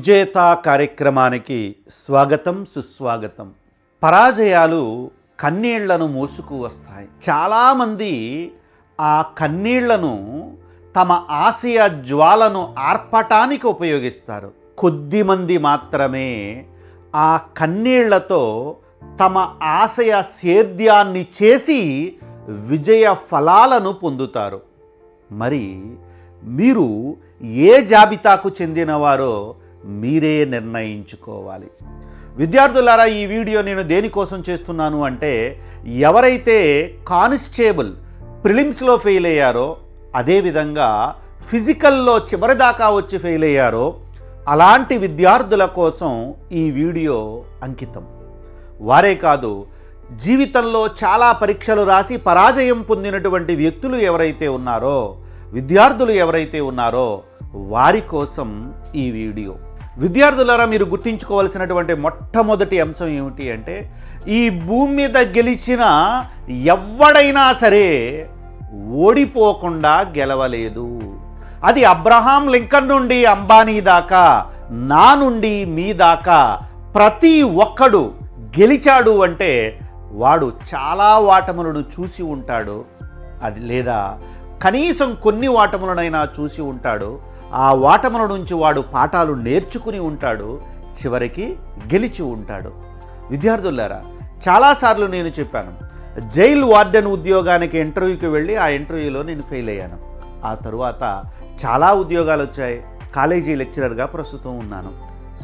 విజేత కార్యక్రమానికి స్వాగతం సుస్వాగతం. పరాజయాలు కన్నీళ్ళను మోసుకు వస్తాయి. చాలామంది ఆ కన్నీళ్ళను తమ ఆశయ జ్వాలను ఆర్పటానికి ఉపయోగిస్తారు. కొద్దిమంది మాత్రమే ఆ కన్నీళ్ళతో తమ ఆశయ సేద్యాన్ని చేసి విజయ ఫలాలను పొందుతారు. మరి మీరు ఏ జాబితాకు చెందినవారో మీరే నిర్ణయించుకోవాలి. విద్యార్థులారా ఈ వీడియో నేను దేనికోసం చేస్తున్నాను అంటే ఎవరైతే కానిస్టేబుల్ ప్రిలిమ్స్లో ఫెయిల్ అయ్యారో అదేవిధంగా ఫిజికల్లో చివరిదాకా వచ్చి ఫెయిల్ అయ్యారో అలాంటి విద్యార్థుల కోసం ఈ వీడియో అంకితం. వారే కాదు జీవితంలో చాలా పరీక్షలు రాసి పరాజయం పొందినటువంటి వ్యక్తులు ఎవరైతే ఉన్నారో విద్యార్థులు ఎవరైతే ఉన్నారో వారి కోసం ఈ వీడియో. విద్యార్థులారా మీరు గుర్తించుకోవాల్సినటువంటి మొట్టమొదటి అంశం ఏమిటి అంటే ఈ భూమి మీద గెలిచిన ఎవడైనా సరే ఓడిపోకుండా గెలవలేదు. అది అబ్రహాం లింకన్ నుండి అంబానీ దాకా నా నుండి మీ దాకా ప్రతి ఒక్కడు గెలిచాడు అంటే వాడు చాలా వాటములను చూసి ఉంటాడు. అది లేదా కనీసం కొన్ని వాటములనైనా చూసి ఉంటాడు. ఆ వాటముల నుంచి వాడు పాఠాలు నేర్చుకుని ఉంటాడు చివరికి గెలిచి ఉంటాడు. విద్యార్థులారా చాలాసార్లు నేను చెప్పాను జైల్ వార్డెన్ ఉద్యోగానికి ఇంటర్వ్యూకి వెళ్ళి ఆ ఇంటర్వ్యూలో నేను ఫెయిల్ అయ్యాను. ఆ తరువాత చాలా ఉద్యోగాలు వచ్చాయి కాలేజీ లెక్చరర్గా ప్రస్తుతం ఉన్నాను.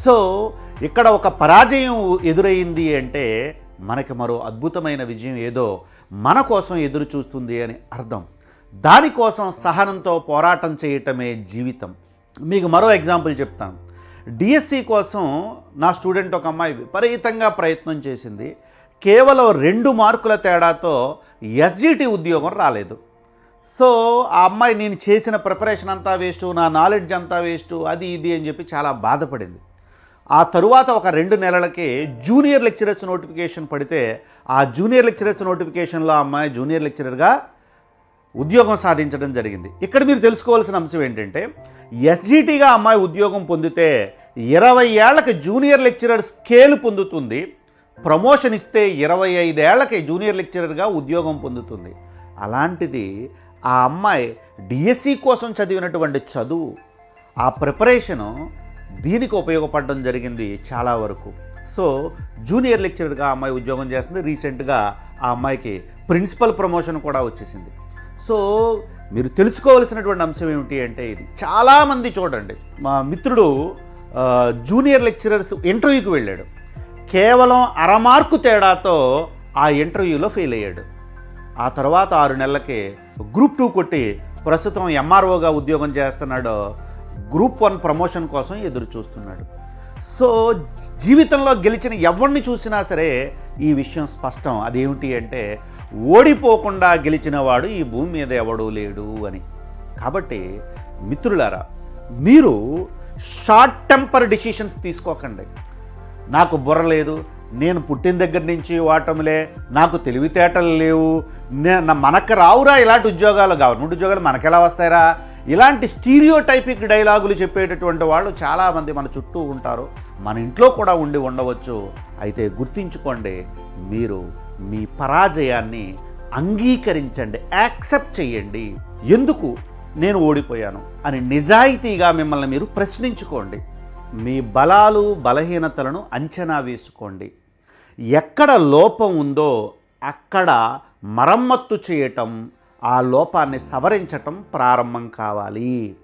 సో ఇక్కడ ఒక పరాజయం ఎదురయ్యింది అంటే మనకి మరో అద్భుతమైన విజయం ఏదో మన కోసం ఎదురు చూస్తుంది అని అర్థం. దానికోసం సహనంతో పోరాటం చేయటమే జీవితం. మీకు మరో ఎగ్జాంపుల్ చెప్తాను. డిఎస్సి కోసం నా స్టూడెంట్ ఒక అమ్మాయి విపరీతంగా ప్రయత్నం చేసింది. కేవలం రెండు మార్కుల తేడాతో ఎస్జిటి ఉద్యోగం రాలేదు. సో ఆ అమ్మాయి నేను చేసిన ప్రిపరేషన్ అంతా వేస్టు నా నాలెడ్జ్ అంతా వేస్టు అది ఇది అని చెప్పి చాలా బాధపడింది. ఆ తరువాత ఒక రెండు నెలలకే జూనియర్ లెక్చరర్స్ నోటిఫికేషన్ పడితే ఆ జూనియర్ లెక్చరర్స్ నోటిఫికేషన్లో ఆ అమ్మాయి జూనియర్ లెక్చరర్గా ఉద్యోగం సాధించడం జరిగింది. ఇక్కడ మీరు తెలుసుకోవాల్సిన అంశం ఏంటంటే ఎస్జిటిగా అమ్మాయి ఉద్యోగం పొందితే ఇరవై ఏళ్ళకి జూనియర్ లెక్చరర్ స్కేల్ పొందుతుంది. ప్రమోషన్ ఇస్తే ఇరవై ఐదేళ్ళకి జూనియర్ లెక్చరర్గా ఉద్యోగం పొందుతుంది. అలాంటిది ఆ అమ్మాయి డిఎస్సి కోసం చదివినటువంటి చదువు ఆ ప్రిపరేషను దీనికి ఉపయోగపడడం జరిగింది చాలా వరకు. సో జూనియర్ లెక్చరర్గా ఆ అమ్మాయి ఉద్యోగం చేస్తుంది. రీసెంట్గా ఆ అమ్మాయికి ప్రిన్సిపల్ ప్రమోషన్ కూడా వచ్చేసింది. సో మీరు తెలుసుకోవలసినటువంటి అంశం ఏమిటి అంటే ఇది. చాలామంది చూడండి మా మిత్రుడు జూనియర్ లెక్చరర్స్ ఇంటర్వ్యూకి వెళ్ళాడు. కేవలం అరమార్కు తేడాతో ఆ ఇంటర్వ్యూలో ఫెయిల్ అయ్యాడు. ఆ తర్వాత ఆరు నెలలకి గ్రూప్ టూ కొట్టి ప్రస్తుతం ఎంఆర్ఓగా ఉద్యోగం చేస్తున్నాడు. గ్రూప్ వన్ ప్రమోషన్ కోసం ఎదురు చూస్తున్నాడు. సో జీవితంలో గెలిచిన ఎవరిని చూసినా సరే ఈ విషయం స్పష్టం. అదేమిటి అంటే ఓడిపోకుండా గెలిచిన వాడు ఈ భూమి మీద ఎవడూ లేడు అని. కాబట్టి మిత్రులారా మీరు షార్ట్ టెంపర్ డిసిషన్స్ తీసుకోకండి. నాకు బుర్ర లేదు నేను పుట్టిన దగ్గర నుంచి వాటములే నాకు తెలివితేటలు లేవు నే మనకు రావురా ఇలాంటి ఉద్యోగాలు గవర్నమెంట్ ఉద్యోగాలు మనకెలా వస్తాయిరా? ఇలాంటి స్టీరియో టైపిక్ డైలాగులు చెప్పేటటువంటి వాళ్ళు చాలామంది మన చుట్టూ ఉంటారు. మన ఇంట్లో కూడా ఉండి ఉండవచ్చు. అయితే గుర్తించుకోండి మీరు మీ పరాజయాన్ని అంగీకరించండి యాక్సెప్ట్ చేయండి ఎందుకు? నేను ఓడిపోయాను అని నిజాయితీగా మిమ్మల్ని మీరు ప్రశ్నించుకోండి. మీ బలాలు బలహీనతలను అంచనా వేసుకోండి. ఎక్కడ లోపం ఉందో అక్కడ మరమ్మత్తు చేయటం ఆ లోపాన్ని సవరించటం ప్రారంభం కావాలి.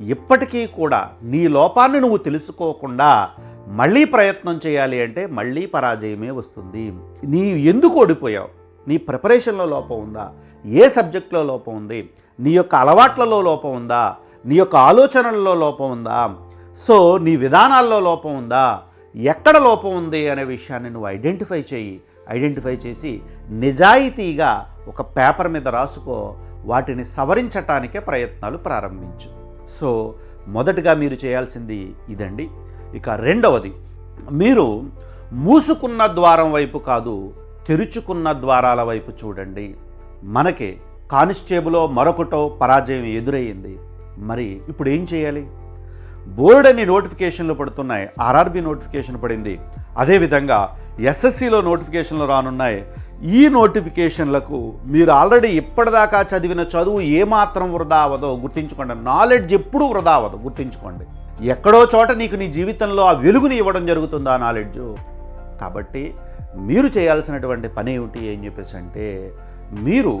ఇప్పటికీ కూడా నీ లోపాన్ని నువ్వు తెలుసుకోకుండా మళ్ళీ ప్రయత్నం చేయాలి అంటే మళ్ళీ పరాజయమే వస్తుంది. నీ ఎందుకు ఓడిపోయావు? నీ ప్రిపరేషన్లో లోపం ఉందా? ఏ సబ్జెక్ట్లో లోపం ఉంది? నీ యొక్క అలవాట్లలో లోపం ఉందా? నీ యొక్క ఆలోచనలలో లోపం ఉందా? సో నీ విధానాల్లో లోపం ఉందా? ఎక్కడ లోపం ఉంది అనే విషయాన్ని నువ్వు ఐడెంటిఫై చేయి. ఐడెంటిఫై చేసి నిజాయితీగా ఒక పేపర్ మీద రాసుకో. వాటిని సవరించటానికే ప్రయత్నాలు ప్రారంభించు. సో మొదటగా మీరు చేయాల్సింది ఇదండి. ఇక రెండవది మీరు మూసుకున్న ద్వారం వైపు కాదు తెరుచుకున్న ద్వారాల వైపు చూడండి. మనకి కానిస్టేబులో మరొకటో పరాజయం ఎదురయ్యింది మరి ఇప్పుడు ఏం చేయాలి? బోర్డ్ అని నోటిఫికేషన్లు పడుతున్నాయి. ఆర్ఆర్బి నోటిఫికేషన్ పడింది. అదేవిధంగా ఎస్ఎస్సిలో నోటిఫికేషన్లు రానున్నాయి. ఈ నోటిఫికేషన్లకు మీరు ఆల్రెడీ ఇప్పటిదాకా చదివిన చదువు ఏమాత్రం వృధా అవ్వదో గుర్తించుకోండి. నాలెడ్జ్ ఎప్పుడూ వృధా అవ్వదు. గుర్తించుకోండి. ఎక్కడో చోట నీకు నీ జీవితంలో ఆ వెలుగుని ఇవ్వడం జరుగుతుందా నాలెడ్జ్? కాబట్టి మీరు చేయాల్సినటువంటి పని ఏమిటి అని చెప్పేసి అంటే మీరు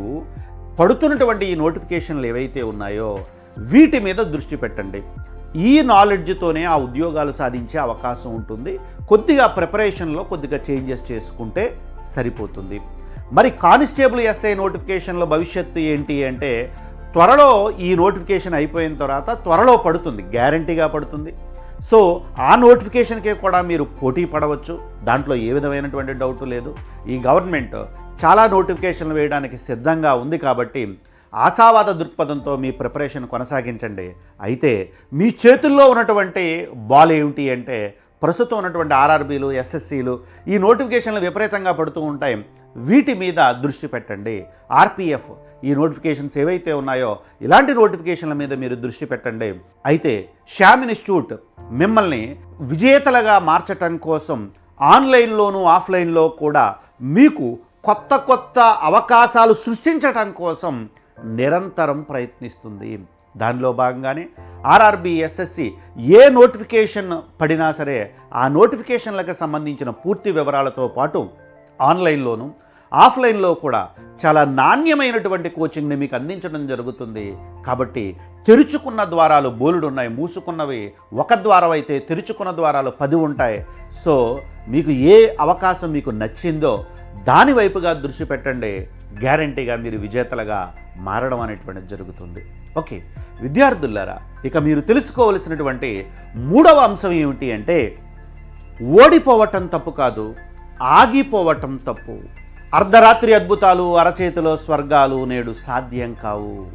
పడుతున్నటువంటి ఈ నోటిఫికేషన్లు ఏవైతే ఉన్నాయో వీటి మీద దృష్టి పెట్టండి. ఈ నాలెడ్జ్తోనే ఆ ఉద్యోగాలు సాధించే అవకాశం ఉంటుంది. కొద్దిగా ప్రిపరేషన్లో కొద్దిగా చేంజెస్ చేసుకుంటే సరిపోతుంది. మరి కానిస్టేబుల్ ఎస్ఐ నోటిఫికేషన్లో భవిష్యత్తు ఏంటి అంటే త్వరలో ఈ నోటిఫికేషన్ అయిపోయిన తర్వాత త్వరలో పడుతుంది గ్యారంటీగా పడుతుంది. సో ఆ నోటిఫికేషన్కే కూడా మీరు పోటీ పడవచ్చు. దాంట్లో ఏ విధమైనటువంటి డౌట్ లేదు. ఈ గవర్నమెంట్ చాలా నోటిఫికేషన్లు వేయడానికి సిద్ధంగా ఉంది కాబట్టి ఆశావాద దృక్పథంతో మీ ప్రిపరేషన్ కొనసాగించండి. అయితే మీ చేతుల్లో ఉన్నటువంటి బాల్ ఏమిటి అంటే ప్రస్తుతం ఉన్నటువంటి ఆర్ఆర్బీలు ఎస్ఎస్సీలు ఈ నోటిఫికేషన్లు విపరీతంగా పడుతూ ఉంటాయి. వీటి మీద దృష్టి పెట్టండి. ఆర్పిఎఫ్ ఈ నోటిఫికేషన్స్ ఏవైతే ఉన్నాయో ఇలాంటి నోటిఫికేషన్ల మీద మీరు దృష్టి పెట్టండి. అయితే శ్యామ్ ఇన్స్టిట్యూట్ మిమ్మల్ని విజేతలుగా మార్చటం కోసం ఆన్లైన్లోనూ ఆఫ్లైన్లో కూడా మీకు కొత్త కొత్త అవకాశాలు సృష్టించటం కోసం నిరంతరం ప్రయత్నిస్తుంది. దానిలో భాగంగానే ఆర్ఆర్బి ఎస్ఎస్సి ఏ నోటిఫికేషన్ పడినా సరే ఆ నోటిఫికేషన్లకు సంబంధించిన పూర్తి వివరాలతో పాటు ఆన్లైన్లోనూ ఆఫ్లైన్లో కూడా చాలా నాణ్యమైనటువంటి కోచింగ్ని మీకు అందించడం జరుగుతుంది. కాబట్టి తెరుచుకున్న ద్వారాలు బోలుడు ఉన్నాయి మూసుకున్నవి ఒక ద్వారం అయితే తెరుచుకున్న ద్వారాలు పది ఉంటాయి. సో మీకు ఏ అవకాశం మీకు నచ్చిందో దాని వైపుగా దృష్టి పెట్టండి. గ్యారంటీగా మీరు విజేతలుగా మారడం అనేటువంటిది జరుగుతుంది. ఓకే. విద్యార్థులారా ఇక మీరు తెలుసుకోవలసినటువంటి మూడవ అంశం ఏమిటి అంటే ఓడిపోవటం తప్పు కాదు ఆగిపోవటం తప్పు. అర్ధరాత్రి అద్భుతాలు అరచేతిలో స్వర్గాలు నేడు సాధ్యం కావు.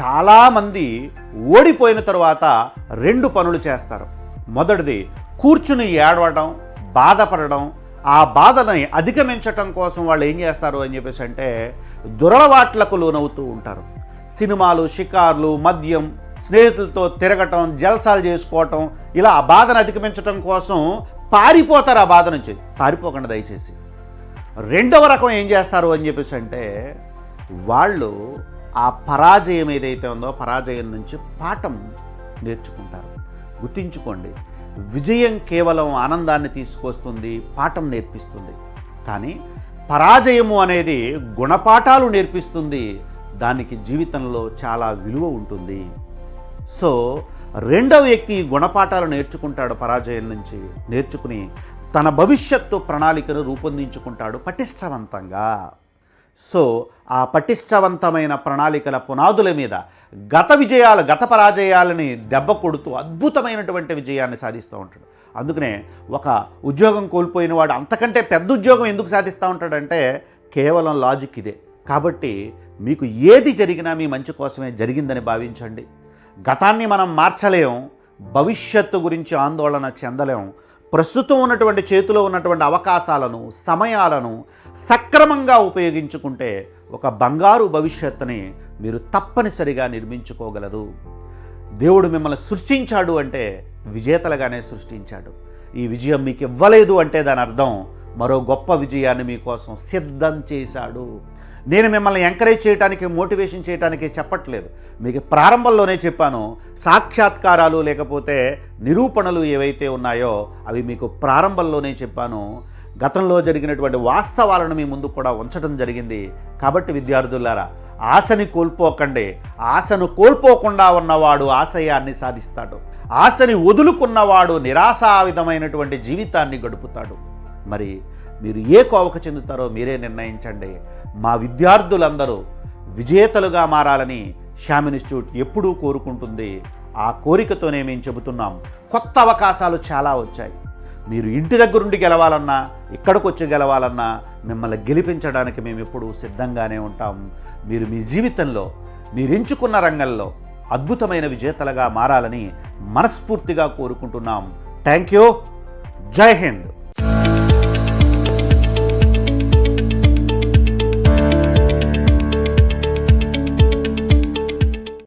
చాలామంది ఓడిపోయిన తరువాత రెండు పనులు చేస్తారు. మొదటిది కూర్చుని ఏడవడం బాధపడడం. ఆ బాధని అధిగమించటం కోసం వాళ్ళు ఏం చేస్తారు అని చెప్పేసి అంటే దురలవాట్లకు లోనవుతూ ఉంటారు. సినిమాలు షికార్లు మద్యం స్నేహితులతో తిరగటం జల్సాలు చేసుకోవటం ఇలా ఆ బాధను అధిగమించటం కోసం పారిపోతారు ఆ బాధ నుంచి. పారిపోకుండా దయచేసి. రెండవ రకం ఏం చేస్తారు అని చెప్పేసి అంటే వాళ్ళు ఆ పరాజయం ఏదైతే ఉందో పరాజయం నుంచి పాఠం నేర్చుకుంటారు. గుర్తించుకోండి విజయం కేవలం ఆనందాన్ని తీసుకొస్తుంది పాఠం నేర్పిస్తుంది. కానీ పరాజయము అనేది గుణపాఠాలు నేర్పిస్తుంది దానికి జీవితంలో చాలా విలువ ఉంటుంది. సో రెండవ వ్యక్తి గుణపాఠాలు నేర్చుకుంటాడు పరాజయం నుంచి నేర్చుకుని తన భవిష్యత్తు ప్రణాళికను రూపొందించుకుంటాడు పటిష్టవంతంగా. సో ఆ పటిష్టవంతమైన ప్రణాళికల పునాదుల మీద గత విజయాలు గత పరాజయాలని దెబ్బ కొడుతూ అద్భుతమైనటువంటి విజయాన్ని సాధిస్తూ ఉంటాడు. అందుకనే ఒక ఉద్యోగం కోల్పోయిన వాడు అంతకంటే పెద్ద ఉద్యోగం ఎందుకు సాధిస్తూ ఉంటాడంటే కేవలం లాజిక్ ఇదే. కాబట్టి మీకు ఏది జరిగినా మీ మంచి కోసమే జరిగిందని భావించండి. గతాన్ని మనం మార్చలేం భవిష్యత్తు గురించి ఆందోళన చెందలేం ప్రస్తుతం ఉన్నటువంటి చేతిలో ఉన్నటువంటి అవకాశాలను సమయాలను సక్రమంగా ఉపయోగించుకుంటే ఒక బంగారు భవిష్యత్తుని మీరు తప్పనిసరిగా నిర్మించుకోగలరు. దేవుడు మిమ్మల్ని సృష్టించాడు అంటే విజేతలుగానే సృష్టించాడు. ఈ విజయం మీకు ఇవ్వలేదు అంటే దాని అర్థం మరో గొప్ప విజయాన్ని మీకోసం సిద్ధం చేశాడు. నేను మిమ్మల్ని ఎంకరేజ్ చేయడానికి మోటివేషన్ చేయడానికి చెప్పట్లేదు. మీకు ప్రారంభంలోనే చెప్పాను సాక్షాత్కారాలు లేకపోతే నిరూపణలు ఏవైతే ఉన్నాయో అవి మీకు ప్రారంభంలోనే చెప్పాను. గతంలో జరిగినటువంటి వాస్తవాలను మీ ముందు కూడా ఉంచడం జరిగింది. కాబట్టి విద్యార్థులారా ఆశని కోల్పోకండి. ఆశను కోల్పోకుండా ఉన్నవాడు ఆశయాన్ని సాధిస్తాడు. ఆశని వదులుకున్నవాడు నిరాశావిధమైనటువంటి జీవితాన్ని గడుపుతాడు. మరి మీరు ఏ కోవకు చెందుతారో మీరే నిర్ణయించండి. మా విద్యార్థులందరూ విజేతలుగా మారాలని శ్యామ్ ఇన్స్టిట్యూట్ ఎప్పుడూ కోరుకుంటుంది. ఆ కోరికతోనే మేము చెబుతున్నాం. కొత్త అవకాశాలు చాలా వచ్చాయి. మీరు ఇంటి దగ్గరుండి గెలవాలన్నా ఇక్కడికి వచ్చి గెలవాలన్నా మిమ్మల్ని గెలిపించడానికి మేము ఎప్పుడూ సిద్ధంగానే ఉంటాం. మీరు మీ జీవితంలో మీరు ఎంచుకున్న రంగంలో అద్భుతమైన విజేతలుగా మారాలని మనస్ఫూర్తిగా కోరుకుంటున్నాం. Thank you. జై హింద్.